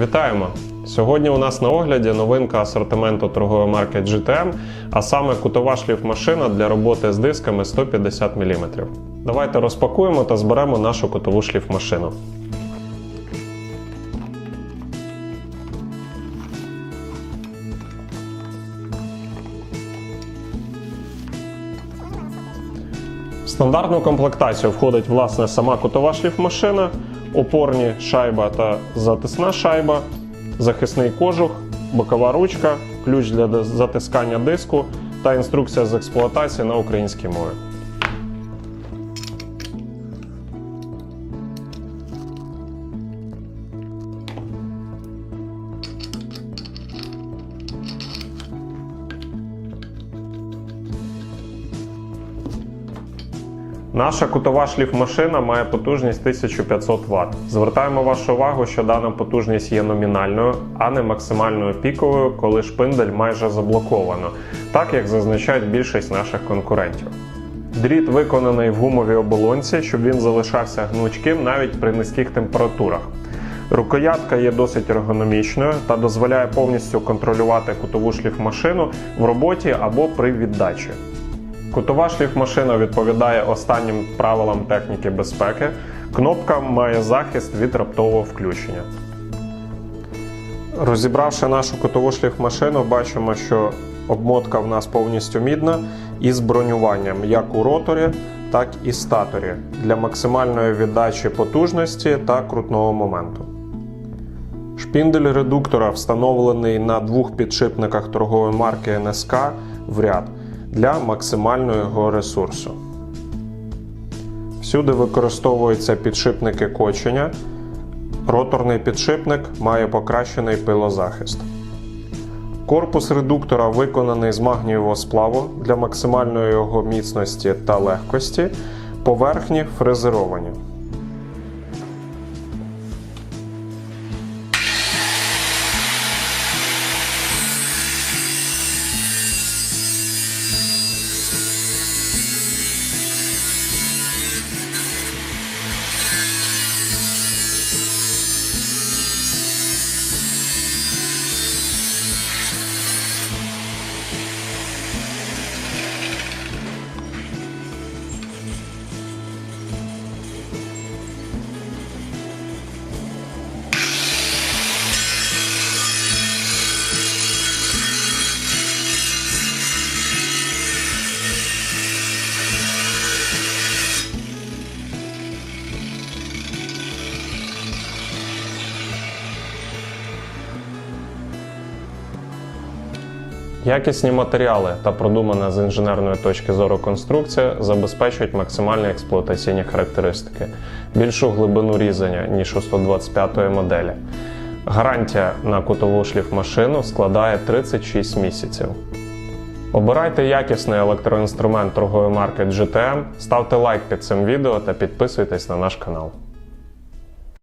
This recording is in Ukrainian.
Вітаємо! Сьогодні у нас на огляді новинка асортименту торгової марки GTM, а саме кутова шліфмашина для роботи з дисками 150 мм. Давайте розпакуємо та зберемо нашу кутову шліфмашину. Стандартну комплектацію входить власне сама кутова шліфмашина, опорні шайба та затисна шайба, захисний кожух, бокова ручка, ключ для затискання диску та інструкція з експлуатації на українській мові. Наша кутова шліфмашина має потужність 1500 Вт. Звертаємо вашу увагу, що дана потужність є номінальною, а не максимальною піковою, коли шпиндель майже заблоковано, так як зазначають більшість наших конкурентів. Дріт виконаний в гумовій оболонці, щоб він залишався гнучким навіть при низьких температурах. Рукоятка є досить ергономічною та дозволяє повністю контролювати кутову шліфмашину в роботі або при віддачі. Кутова шліфмашина відповідає останнім правилам техніки безпеки. Кнопка має захист від раптового включення. Розібравши нашу кутову шліфмашину, бачимо, що обмотка в нас повністю мідна із бронюванням як у роторі, так і статорі для максимальної віддачі потужності та крутного моменту. Шпіндель редуктора встановлений на двох підшипниках торгової марки НСК в ряд для максимального його ресурсу. Всюди використовуються підшипники кочення. Роторний підшипник має покращений пилозахист. Корпус редуктора виконаний з магнієвого сплаву для максимальної його міцності та легкості. Поверхні фрезеровані. Якісні матеріали та продумана з інженерної точки зору конструкція забезпечують максимальні експлуатаційні характеристики, більшу глибину різання, ніж у 125 моделі. Гарантія на кутову шліфмашину складає 36 місяців. Обирайте якісний електроінструмент торгової марки GTM, ставте лайк під цим відео та підписуйтесь на наш канал.